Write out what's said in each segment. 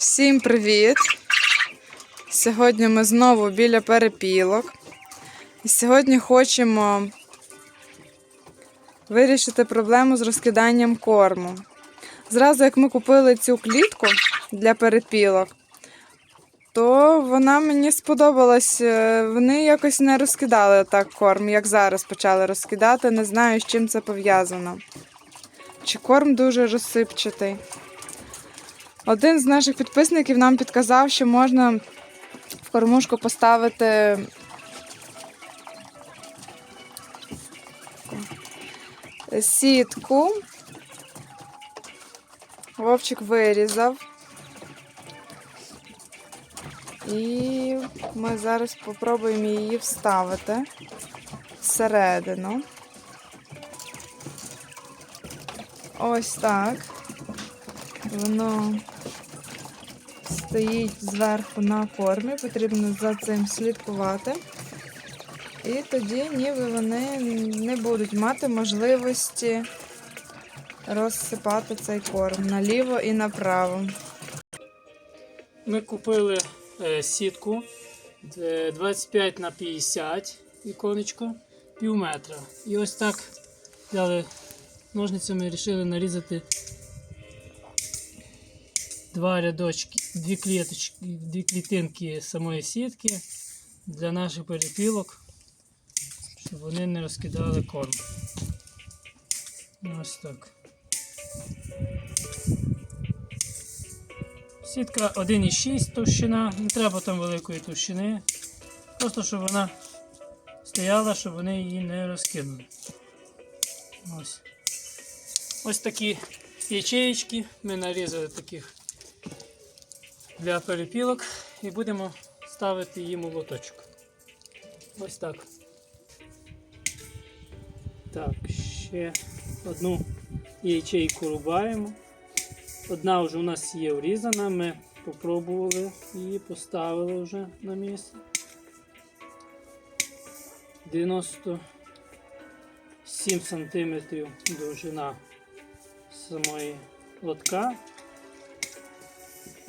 Всім привіт! Сьогодні ми знову біля перепілок. І сьогодні хочемо вирішити проблему з розкиданням корму. Зразу, як ми купили цю клітку для перепілок, то вона мені сподобалась. Е, Вони якось не розкидали так корм, як зараз почали розкидати. Не знаю, з чим це пов'язано. Чи корм дуже розсипчатий. Один з наших підписників нам підказав, що можна в кормушку поставити сітку. Вовчик вирізав. І ми зараз спробуємо її вставити всередину. Ось так. Воно стоїть зверху на кормі, потрібно за цим слідкувати. І тоді ніби вони не будуть мати можливості розсипати цей корм наліво і направо. Ми купили е, сітку е, 25 на 50 іконечко, пів метра. І ось так взяли ножницями і вирішили нарізати два рядочки, дві кліточки, дві клітинки самої сітки для наших перепілок, щоб вони не розкидали корм. Ось так. Сітка 1,6 товщина, не треба там великої товщини. Просто щоб вона стояла, щоб вони її не розкинули. Ось. Ось такі ячеїчки. Ми нарізали таких для перепілок і будемо ставити їм у лоточок. Ось так. Так, ще одну ячейку рубаємо. Одна вже у нас є врізана, ми попробували її, поставили вже на місце. 97 см довжина самої лотка.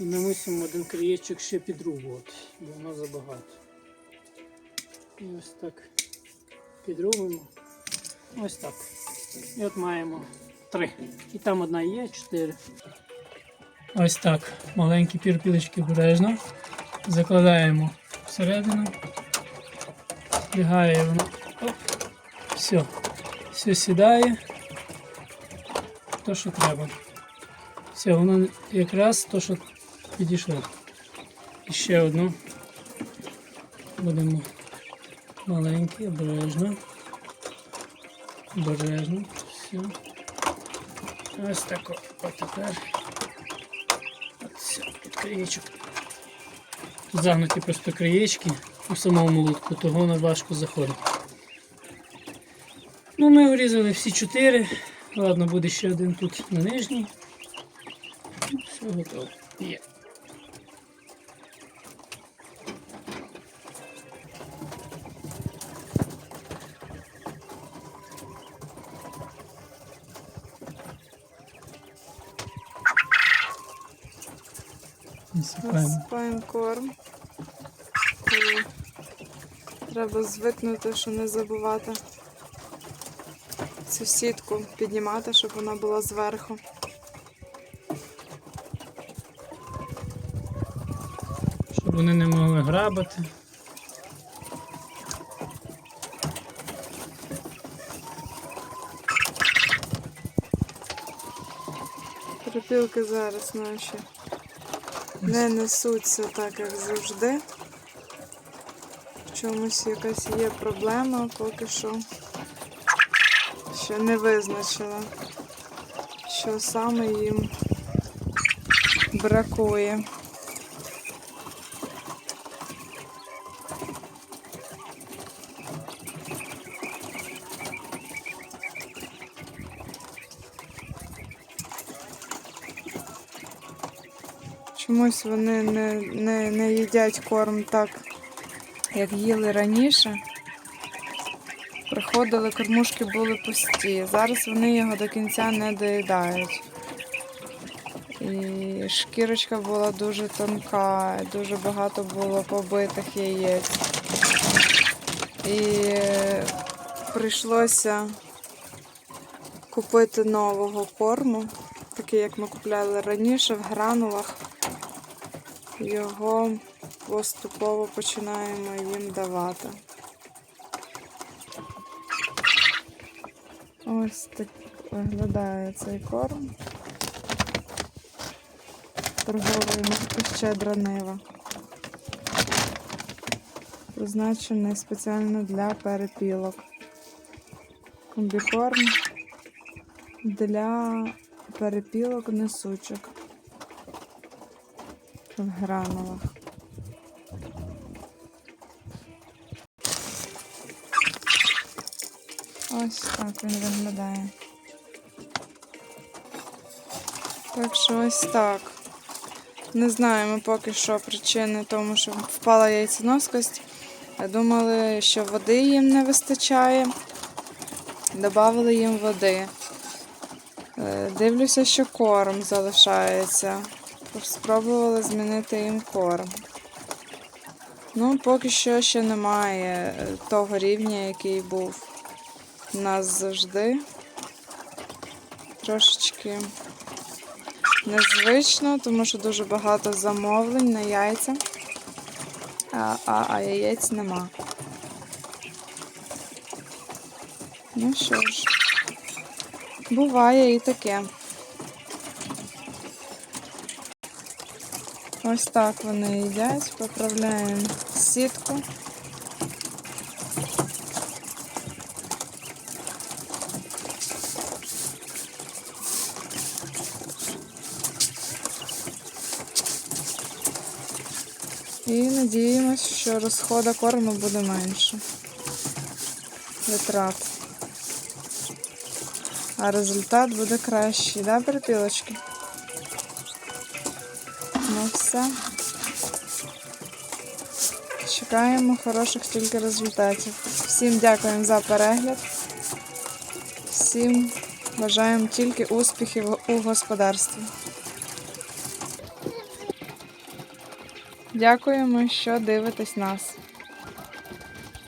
І ми мусимо один краєчок ще підрубувати, бо воно забагато. І ось так підрубимо. Ось так. І от маємо три. І там одна є, чотири. Ось так. Маленькі пірпілочки обережно. Закладаємо всередину. Лягає воно. Оп. Все. Все сідає. То, що треба. Все, воно якраз то, що підійшло. І ще одну. Будемо маленькі, обережно. Обережно. Все. Ось так от, от тепер. Все, під краєчок. Загнуті просто краєчки у самому лутку, того не важко заходить. Ну, ми вирізали всі чотири. Ладно, буде ще один тут на нижній. Все готово. Є. Насипаємо. Насипаємо корм. І треба звикнути, що не забувати цю сітку піднімати, щоб вона була зверху. Щоб вони не могли грабати. Перепілки зараз наші не несуться так, як завжди. В чомусь якась є проблема, поки що ще не визначила, що саме їм бракує. Чомусь вони не, не, не їдять корм так, як їли раніше. Приходили, кормушки були пусті. Зараз вони його до кінця не доїдають. І шкірочка була дуже тонка, дуже багато було побитих яєць. І прийшлося купити нового корму, такий, як ми купляли раніше, в гранулах. Його поступово починаємо їм давати. Ось так виглядає цей корм. Торгової марки щедра нива. Призначений спеціально для перепілок. Комбікорм для перепілок несучок в гранулах. Ось так він виглядає. Так що ось так. Не знаємо поки що причини тому, що впала яйценоскость. Думали, що води їм не вистачає. Добавили їм води. Е, Дивлюся, що корм залишається. Спробували змінити їм корм. Ну, поки що ще немає е, того рівня, який був у нас завжди. Трошечки незвично, тому що дуже багато замовлень на яйця, а, а, а яєць нема. Ну що ж, буває і таке. Ось так вони їдять, поправляємо сітку. І надіємось, що розходу корму буде менше. Витрат. А результат буде кращий, да, перепілочки? Ну все. Чекаємо хороших тільки результатів. Всім дякуємо за перегляд. Всім бажаємо тільки успіхів у господарстві. Дякуємо, що дивитесь нас.